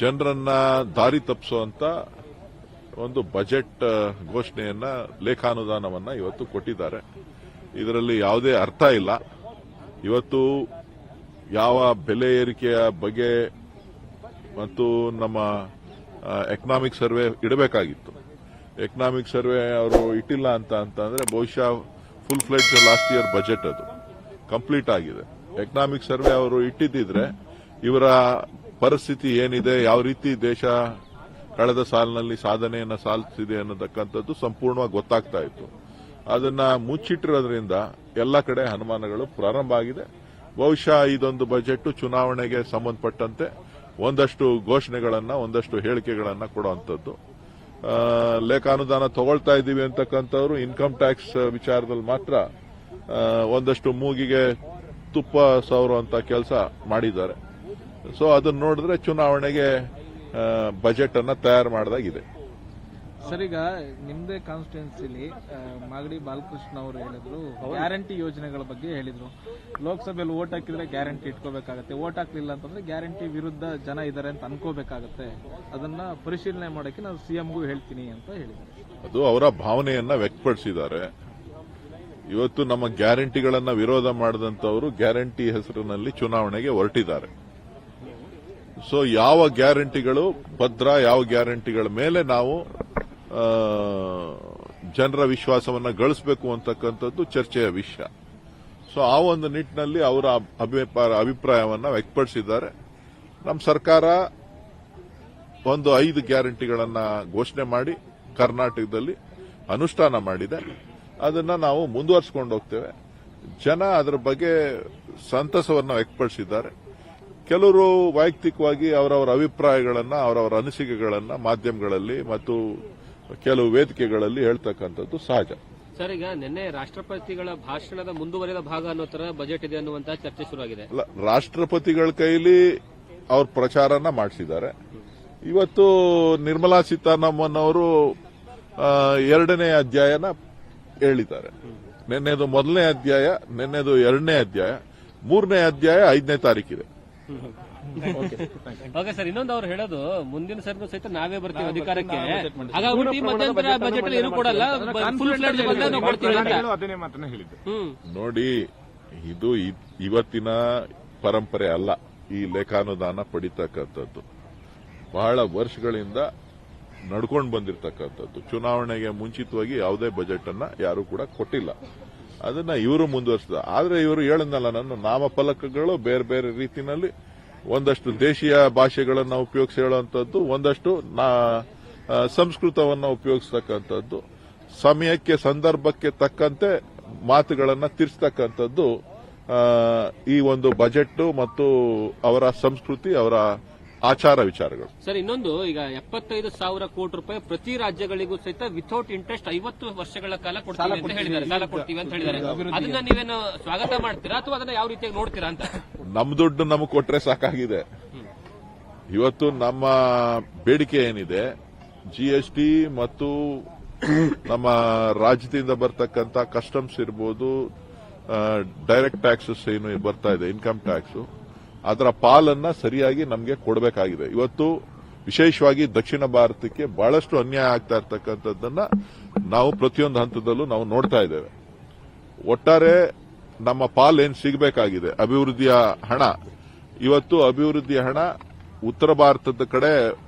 ಜನರನ್ನ ದಾರಿ ತಪ್ಪಿಸುವಂತ ಒಂದು ಬಜೆಟ್ ಘೋಷಣೆಯನ್ನ, ಲೇಖಾನುದಾನವನ್ನ ಇವತ್ತು ಕೊಟ್ಟಿದ್ದಾರೆ. ಇದರಲ್ಲಿ ಯಾವುದೇ ಅರ್ಥ ಇಲ್ಲ. ಇವತ್ತು ಯಾವ ಬೆಲೆ ಏರಿಕೆಯ ಬಗ್ಗೆ ಮತ್ತು ನಮ್ಮ ಎಕನಾಮಿಕ್ ಸರ್ವೆ ಇಡಬೇಕಾಗಿತ್ತು. ಎಕನಾಮಿಕ್ ಸರ್ವೆ ಅವರು ಇಟ್ಟಿಲ್ಲ ಅಂತ ಅಂತಂದ್ರೆ ಬಹುಶಃ full fledged last year budget ಅದು. ಕಂಪ್ಲೀಟ್ ಆಗಿದೆ. ಎಕನಾಮಿಕ್ ಸರ್ವೆ ಅವರು ಇಟ್ಟಿದ್ದಿದ್ರೆ ಇವರ ಪರಿಸ್ಥಿತಿ ಏನಿದೆ, ಯಾವ ರೀತಿ ದೇಶ ಕಳೆದ ಸಾಲಿನಲ್ಲಿ ಸಾಧನೆಯನ್ನು ಸಾಧಿಸಿದೆ ಅನ್ನತಕ್ಕಂಥದ್ದು ಸಂಪೂರ್ಣವಾಗಿ ಗೊತ್ತಾಗ್ತಾ ಇತ್ತು. ಅದನ್ನ ಮುಚ್ಚಿಟ್ಟಿರೋದ್ರಿಂದ ಎಲ್ಲ ಕಡೆ ಅನುಮಾನಗಳು ಪ್ರಾರಂಭ ಆಗಿದೆ. ಬಹುಶಃ ಇದೊಂದು ಬಜೆಟ್ ಚುನಾವಣೆಗೆ ಸಂಬಂಧಪಟ್ಟಂತೆ ಒಂದಷ್ಟು ಘೋಷಣೆಗಳನ್ನು, ಒಂದಷ್ಟು ಹೇಳಿಕೆಗಳನ್ನು ಕೊಡುವಂಥದ್ದು. ಲೇಖಾನುದಾನ ತಗೊಳ್ತಾ ಇದ್ದೀವಿ ಅಂತಕ್ಕಂಥವ್ರು ಇನ್ಕಮ್ ಟ್ಯಾಕ್ಸ್ ವಿಚಾರದಲ್ಲಿ ಮಾತ್ರ ಒಂದಷ್ಟು ಮೂಗಿಗೆ ತುಪ್ಪ ಸವರುವಂತ ಕೆಲಸ ಮಾಡಿದ್ದಾರೆ. ಸೊ ಅದನ್ನ ನೋಡಿದ್ರೆ ಚುನಾವಣೆಗೆ ಬಜೆಟ್ ಅನ್ನ ತಯಾರು ಮಾಡಿದಾಗಿದೆ. ಸರ್ ಈಗ ನಿಮ್ದೇ ಕಾನ್ಸ್ಟಿಟ್ಯೂನ್ಸಿಲಿ ಮಾಗಡಿ ಬಾಲಕೃಷ್ಣ ಅವರು ಹೇಳಿದ್ರು ಗ್ಯಾರಂಟಿ ಯೋಜನೆಗಳ ಬಗ್ಗೆ ಹೇಳಿದ್ರು. ಲೋಕಸಭೆಯಲ್ಲಿ ಓಟ್ ಹಾಕಿದ್ರೆ ಗ್ಯಾರಂಟಿ ಇಟ್ಕೋಬೇಕಾಗತ್ತೆ. ಓಟ್ ಹಾಕ್ಲಿಲ್ಲ ಅಂತಂದ್ರೆ ಗ್ಯಾರಂಟಿ ವಿರುದ್ಧ ಜನ ಇದಾರೆ ಅಂತ ಅನ್ಕೋಬೇಕಾಗತ್ತೆ. ಅದನ್ನ ಪರಿಶೀಲನೆ ಮಾಡಕ್ಕೆ ನಾನು ಸಿಎಂಗೂ ಹೇಳ್ತೀನಿ ಅಂತ ಹೇಳಿದ್ರು. ಅದು ಅವರ ಭಾವನೆಯನ್ನ ವ್ಯಕ್ತಪಡಿಸಿದ್ದಾರೆ. ಇವತ್ತು ನಮ್ಮ ಗ್ಯಾರಂಟಿಗಳನ್ನ ವಿರೋಧ ಮಾಡಿದಂತವರು ಗ್ಯಾರಂಟಿ ಹೆಸರಿನಲ್ಲಿ ಚುನಾವಣೆಗೆ ಹೊರಟಿದ್ದಾರೆ. ಸೊ ಯಾವ ಗ್ಯಾರಂಟಿಗಳು ಭದ್ರ, ಯಾವ ಗ್ಯಾರಂಟಿಗಳ ಮೇಲೆ ನಾವು ಜನರ ವಿಶ್ವಾಸವನ್ನು ಗಳಿಸಬೇಕು ಅಂತಕ್ಕಂಥದ್ದು ಚರ್ಚೆಯ ವಿಷಯ. ಸೊ ಆ ಒಂದು ನಿಟ್ಟಿನಲ್ಲಿ ಅವರ ಅಭಿಪ್ರಾಯ, ಅಭಿಪ್ರಾಯವನ್ನ ವ್ಯಕ್ತಪಡಿಸಿದ್ದಾರೆ. ನಮ್ಮ ಸರ್ಕಾರ ಒಂದು ಐದು ಗ್ಯಾರಂಟಿಗಳನ್ನು ಘೋಷಣೆ ಮಾಡಿ ಕರ್ನಾಟಕದಲ್ಲಿ ಅನುಷ್ಠಾನ ಮಾಡಿದೆ. ಅದನ್ನು ನಾವು ಮುಂದುವರಿಸಿಕೊಂಡು ಹೋಗ್ತೇವೆ. ಜನ ಅದರ ಬಗ್ಗೆ ಸಂತಸವನ್ನು ವ್ಯಕ್ತಪಡಿಸಿದ್ದಾರೆ. ಕೆಲವರು ವೈಯಕ್ತಿಕವಾಗಿ ಅವರವರ ಅಭಿಪ್ರಾಯಗಳನ್ನು ಅವರವರ ಅನಿಸಿಕೆಗಳನ್ನು ಮಾಧ್ಯಮಗಳಲ್ಲಿ ಮತ್ತು ಕೆಲವು ವೇದಿಕೆಗಳಲ್ಲಿ ಹೇಳ್ತಕ್ಕಂಥದ್ದು ಸಹಜ. ಸರ್ ಈಗ ನಿನ್ನೆ ರಾಷ್ಟ್ರಪತಿಗಳ ಭಾಷಣದ ಮುಂದುವರೆದ ಭಾಗ ಅನ್ನೋ ತರ ಬಜೆಟ್ ಇದೆ ಅನ್ನುವಂತಹ ಚರ್ಚೆ ಶುರುವಾಗಿದೆ. ಅಲ್ಲ ರಾಷ್ಟ್ರಪತಿಗಳ ಕೈಲಿ ಅವ್ರ ಪ್ರಚಾರನ ಮಾಡಿಸಿದ್ದಾರೆ. ಇವತ್ತು ನಿರ್ಮಲಾ ಸೀತಾರಾಮನ್ ಅವರು ಎರಡನೇ ಅಧ್ಯಾಯನ ಹೇಳಿದ್ದಾರೆ. ನಿನ್ನೆದು ಮೊದಲನೇ ಅಧ್ಯಾಯ ನಿನ್ನೆದು ಎರಡನೇ ಅಧ್ಯಾಯ ಮೂರನೇ ಅಧ್ಯಾಯ ಐದನೇ ತಾರೀಕಿದೆ ಓಕೆ ಸರ್ ಇನ್ನೊಂದು ಅವ್ರು ಹೇಳೋದು ಮುಂದಿನ ಸರ್ಗೂ ಸಹಿತ ನಾವೇ ಬರ್ತೀವಿ ಅಧಿಕಾರಕ್ಕೆ. ಹಾಗಾಗಿ ಮಧ್ಯಂತರ ಬಜೆಟ್ ಅಲ್ಲಿ ಏನು ಕೊಡಲ್ಲ ಫುಲ್ ಫ್ಲೆಡ್ ಬಂದ್ರೆ ನಾವು ಕೊಡ್ತೀವಿ ಅಂತ. ಅದನ್ನೇ ಮಾತನ್ನ ಹೇಳಿದ್ದು. ನೋಡಿ ಇದು ಇವತ್ತಿನ ಪರಂಪರೆ ಅಲ್ಲ. ಈ ಲೇಖಾನುದಾನ ಪಡಿತಕ್ಕಂಥದ್ದು. ಬಹಳ ವರ್ಷಗಳಿಂದ ನಡ್ಕೊಂಡು ಬಂದಿರತಕ್ಕಂಥದ್ದು. ಚುನಾವಣೆಗೆ ಮುಂಚಿತವಾಗಿ ಯಾವುದೇ ಬಜೆಟ್ ಅನ್ನ ಯಾರು ಕೂಡ ಕೊಟ್ಟಿಲ್ಲ. ಅದನ್ನ ಇವರು ಮುಂದುವರಿಸಿದ. ಆದ್ರೆ ಇವರು ಹೇಳಿದ್ನಲ್ಲ, ನನ್ನ ನಾಮಫಲಕಗಳು ಬೇರೆ ಬೇರೆ ರೀತಿಯಲ್ಲಿ ಒಂದಷ್ಟು ದೇಶೀಯ ಭಾಷೆಗಳನ್ನು ಉಪಯೋಗಿಸಿ ಹೇಳುವಂತದ್ದು, ಒಂದಷ್ಟು ಸಂಸ್ಕೃತವನ್ನ ಉಪಯೋಗಿಸ್ತಕ್ಕಂಥದ್ದು, ಸಮಯಕ್ಕೆ, ಸಂದರ್ಭಕ್ಕೆ ತಕ್ಕಂತೆ ಮಾತುಗಳನ್ನ ತಿರ್ಸ್ತಕ್ಕಂಥದ್ದು ಈ ಒಂದು ಬಜೆಟ್ ಮತ್ತು ಅವರ ಸಂಸ್ಕೃತಿ, ಅವರ ಆಚಾರ ವಿಚಾರಗಳು. ಸರ್ ಇನ್ನೊಂದು ಈಗ ಎಪ್ಪತ್ತೈದು ಸಾವಿರ ಕೋಟಿ ರೂಪಾಯಿ ಪ್ರತಿ ರಾಜ್ಯಗಳಿಗೂ ಸಹಿತ ವಿಥೌಟ್ ಇಂಟ್ರೆಸ್ಟ್ ಐವತ್ತು ವರ್ಷಗಳ ಕಾಲ ಕೊಡ್ತೀವಿ ಅಂತ ಹೇಳಿದ್ದಾರೆ ಸಾಲ ಕೊಡ್ತೀವಿ ಅಂತ ಹೇಳಿದ್ದಾರೆ. ಅದನ್ನ ನೀವೇನು ಸ್ವಾಗತ ಮಾಡ್ತೀರಾ ಅಥವಾ ಅದನ್ನ ಯಾವ ರೀತಿಯಾಗಿ ನೋಡ್ತೀರಾ ಅಂತ? ನಮ್ ದುಡ್ಡು ನಮಗೆ ಕೊಟ್ರೆ ಸಾಕಾಗಿದೆ. ಇವತ್ತು ನಮ್ಮ ಬೇಡಿಕೆ ಏನಿದೆ ಜಿಎಸ್ಟಿ ಮತ್ತು ನಮ್ಮ ರಾಜ್ಯದಿಂದ ಬರ್ತಕ್ಕಂಥ ಕಸ್ಟಮ್ಸ್ ಇರ್ಬೋದು ಡೈರೆಕ್ಟ್ ಟ್ಯಾಕ್ಸಸ್ ಏನು ಬರ್ತಾ ಇದೆ ಇನ್ಕಮ್ ಟ್ಯಾಕ್ಸ್ ಅದರ ಪಾಲನ್ನ ಸರಿಯಾಗಿ ನಮಗೆ ಕೊಡಬೇಕಾಗಿದೆ. ಇವತ್ತು ವಿಶೇಷವಾಗಿ ದಕ್ಷಿಣ ಭಾರತಕ್ಕೆ ಬಹಳಷ್ಟು ಅನ್ಯಾಯ ಆಗ್ತಾ ಇರ್ತಕ್ಕಂಥದ್ದನ್ನ ನಾವು ಪ್ರತಿಯೊಂದು ಹಂತದಲ್ಲೂ ನಾವು ನೋಡ್ತಾ ಇದ್ದೇವೆ. ಒಟ್ಟಾರೆ ನಮ್ಮ ಪಾಲ್ ಏನ್ ಸಿಗಬೇಕಾಗಿದೆ? ಅಭಿವೃದ್ಧಿಯ ಹಣ. ಇವತ್ತು ಅಭಿವೃದ್ಧಿಯ ಹಣ ಉತ್ತರ ಭಾರತದ ಕಡೆ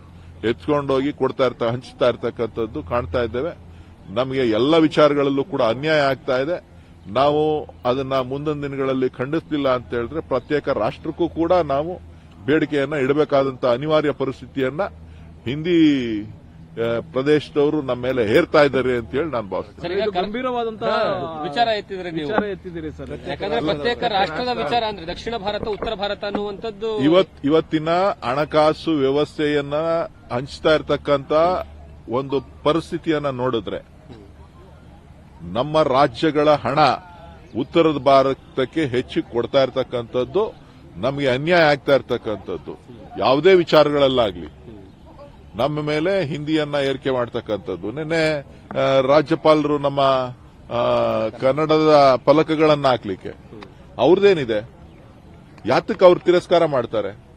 ಎತ್ಕೊಂಡೋಗಿ ಕೊಡ್ತಾ ಇರ್ತಾ, ಹಂಚ್ತಾ ಇರ್ತಕ್ಕಂಥದ್ದು ಕಾಣ್ತಾ ಇದ್ದೇವೆ. ನಮಗೆ ಎಲ್ಲ ವಿಚಾರಗಳಲ್ಲೂ ಕೂಡ ಅನ್ಯಾಯ ಆಗ್ತಾ ಇದೆ. ನಾವು ಅದನ್ನ ಮುಂದಿನ ದಿನಗಳಲ್ಲಿ ಖಂಡಿಸಲಿಲ್ಲ ಅಂತ ಹೇಳಿದ್ರೆ ಪ್ರತ್ಯೇಕ ರಾಷ್ಟ್ರಕ್ಕೂ ಕೂಡ ನಾವು ಬೇಡಿಕೆಯನ್ನ ಇಡಬೇಕಾದಂತ ಅನಿವಾರ್ಯ ಪರಿಸ್ಥಿತಿಯನ್ನ ಹಿಂದಿ ಪ್ರದೇಶದವರು ನಮ್ಮ ಮೇಲೆ ಹೇರ್ತಾ ಇದ್ದಾರೆ ಅಂತ ಹೇಳಿ ನಾನು ಭಾವಿಸ್ತೇನೆ. ಸರ್ ಈಗ ಇದು ಗಂಭೀರವಾದಂತಹ ವಿಚಾರ ಎತ್ತಿದ್ರೆ ನೀವು. ಎತ್ತಿದ್ದೀರಿ ಸರ್. ಯಾಕಂದ್ರೆ ಪ್ರತ್ಯೇಕ ರಾಷ್ಟ್ರದ ವಿಚಾರ ಅಂದ್ರೆ ದಕ್ಷಿಣ ಭಾರತ ಉತ್ತರ ಭಾರತ ಅನ್ನುವಂಥದ್ದು ಇವತ್ ಇವತ್ತಿನ ಹಣಕಾಸು ವ್ಯವಸ್ಥೆಯನ್ನ ಹಂಚ್ತಾ ಇರತಕ್ಕಂತ ಒಂದು ಪರಿಸ್ಥಿತಿಯನ್ನ ನೋಡಿದ್ರೆ ನಮ್ಮ ರಾಜ್ಯಗಳ ಹಣ ಉತ್ತರದ ಭಾರತಕ್ಕೆ ಹೆಚ್ಚು ಕೊಡ್ತಾ ಇರತಕ್ಕಂಥದ್ದು, ನಮಗೆ ಅನ್ಯಾಯ ಆಗ್ತಾ ಇರತಕ್ಕಂಥದ್ದು. ಯಾವುದೇ ವಿಚಾರಗಳಲ್ಲಾಗ್ಲಿ. ನಮ್ಮ ಮೇಲೆ ಹಿಂದಿಯನ್ನ ಏರಿಕೆ ಮಾಡ್ತಕ್ಕಂಥದ್ದು. ನಿನ್ನೆ ರಾಜ್ಯಪಾಲರು ನಮ್ಮ ಕನ್ನಡದ ಫಲಕಗಳನ್ನ ಹಾಕ್ಲಿಕ್ಕೆ ಅವ್ರದ್ದೇನಿದೆ? ಯಾತಕ್ಕೆ ಅವ್ರು ತಿರಸ್ಕಾರ ಮಾಡ್ತಾರೆ?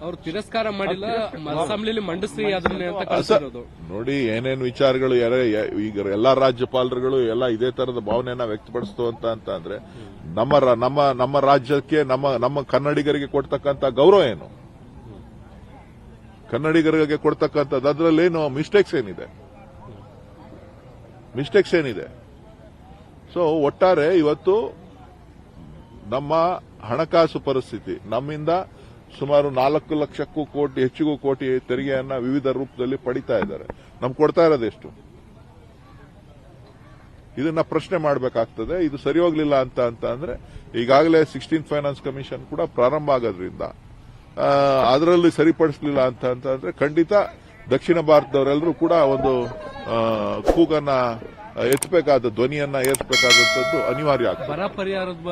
ಅವ್ರು ತಿರಸ್ಕಾರ ಮಾಡಿಲ್ಲ ಅಸೆಂಬ್ಲಿಲಿ ಮಂಡಿಸಿ ಅದನ್ನೇ ಅಂತ ಕಳ್ಸಿರೋದು. ನೋಡಿ ಏನೇನು ವಿಚಾರಗಳು ಯಾರೇ ಈಗ ಎಲ್ಲಾ ರಾಜ್ಯಪಾಲರುಗಳು ಎಲ್ಲ ಇದೇ ತರದ ಭಾವನೆಯನ್ನ ವ್ಯಕ್ತಪಡಿಸ್ತು ಅಂತ ಅಂತ ಅಂದ್ರೆ ನಮ್ಮ ನಮ್ಮ ನಮ್ಮ ರಾಜ್ಯಕ್ಕೆ ನಮ್ಮ ನಮ್ಮ ಕನ್ನಡಿಗರಿಗೆ ಕೊಡ್ತಕ್ಕಂತ ಗೌರವ ಏನು? ಕನ್ನಡಿಗರಿಗೆ ಕೊಡ್ತಕ್ಕಂಥದ್ದು ಅದರಲ್ಲೇನು ಮಿಸ್ಟೇಕ್ಸ್ ಏನಿದೆ? ಮಿಸ್ಟೇಕ್ಸ್ ಏನಿದೆ? ಸೊ ಒಟ್ಟಾರೆ ಇವತ್ತು ನಮ್ಮ ಹಣಕಾಸು ಪರಿಸ್ಥಿತಿ ನಮ್ಮಿಂದ ಸುಮಾರು ನಾಲ್ಕು ಲಕ್ಷಕ್ಕೂ ಕೋಟಿ, ಹೆಚ್ಚಿಗೂ ಕೋಟಿ ತೆರಿಗೆಯನ್ನ ವಿವಿಧ ರೂಪದಲ್ಲಿ ಪಡಿತಾ ಇದ್ದಾರೆ. ನಮ್ಗೆ ಕೊಡ್ತಾ ಇರೋದೆಷ್ಟು ಇದನ್ನ ಪ್ರಶ್ನೆ ಮಾಡಬೇಕಾಗ್ತದೆ. ಇದು ಸರಿ ಹೋಗ್ಲಿಲ್ಲ ಅಂತ ಅಂತ ಅಂದ್ರೆ ಈಗಾಗಲೇ ಸಿಕ್ಸ್ಟೀನ್ ಫೈನಾನ್ಸ್ ಕಮಿಷನ್ ಕೂಡ ಪ್ರಾರಂಭ ಆಗೋದ್ರಿಂದ ಅದರಲ್ಲಿ ಸರಿಪಡಿಸಲಿಲ್ಲ ಅಂತ ಅಂತ ಅಂದ್ರೆ ಖಂಡಿತ ದಕ್ಷಿಣ ಭಾರತದವರೆಲ್ಲರೂ ಕೂಡ ಒಂದು ಕೂಗನ್ನ ಎತ್ತಬೇಕಾದ ಧ್ವನಿಯನ್ನ ಏರ್ಸ್ಬೇಕಾದಂತದ್ದು ಅನಿವಾರ್ಯ ಆಗ್ತದೆ. ಬರ ಪರಿಹಾರದ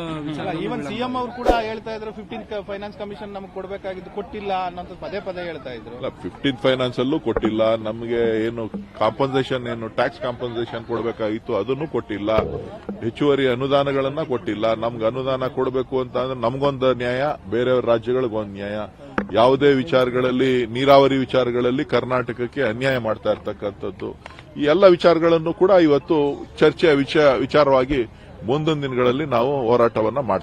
ಈವನ್ ಸಿಎಂ ಅವರು ಕೂಡ ಹೇಳ್ತಾ ಇದ್ರು ಫಿಫ್ಟೀನ್ ಫೈನಾನ್ಸ್ ಕಮಿಷನ್ ನಮ್ಗೆ ಕೊಡಬೇಕಾಗಿದ್ದು ಕೊಟ್ಟಿಲ್ಲ ಅನ್ನೋದು ಪದೇ ಪದೇ ಹೇಳ್ತಾ ಇದ್ರು. ಅಲ್ಲ ಫಿಫ್ಟೀನ್ ಫೈನಾನ್ಸ್ ಅಲ್ಲೂ ಕೊಟ್ಟಿಲ್ಲ ನಮಗೆ ಏನು ಕಾಂಪನ್ಸೇಷನ್ ಏನು ಟ್ಯಾಕ್ಸ್ ಕಾಂಪನ್ಸೇಷನ್ ಕೊಡಬೇಕಾಗಿತ್ತು ಅದನ್ನು ಕೊಟ್ಟಿಲ್ಲ. ಹೆಚ್ಚುವರಿ ಅನುದಾನಗಳನ್ನ ಕೊಟ್ಟಿಲ್ಲ. ನಮ್ಗೆ ಅನುದಾನ ಕೊಡಬೇಕು ಅಂತ ಅಂದ್ರೆ ನಮಗೊಂದು ನ್ಯಾಯ ಬೇರೆ ರಾಜ್ಯಗಳಿಗೊಂದು ನ್ಯಾಯ. ಯಾವುದೇ ವಿಚಾರಗಳಲ್ಲಿ ನೀರಾವರಿ ವಿಚಾರಗಳಲ್ಲಿ ಕರ್ನಾಟಕಕ್ಕೆ ಅನ್ಯಾಯ ಮಾಡ್ತಾ ಇರ್ತಕ್ಕಂಥದ್ದು. ಈ ಎಲ್ಲ ವಿಚಾರಗಳನ್ನು ಕೂಡ ಇವತ್ತು ಚರ್ಚೆಯ ವಿಚಾರವಾಗಿ ಮುಂದಿನ ದಿನಗಳಲ್ಲಿ ನಾವು ಹೋರಾಟವನ್ನು ಮಾಡ್ತೀವಿ.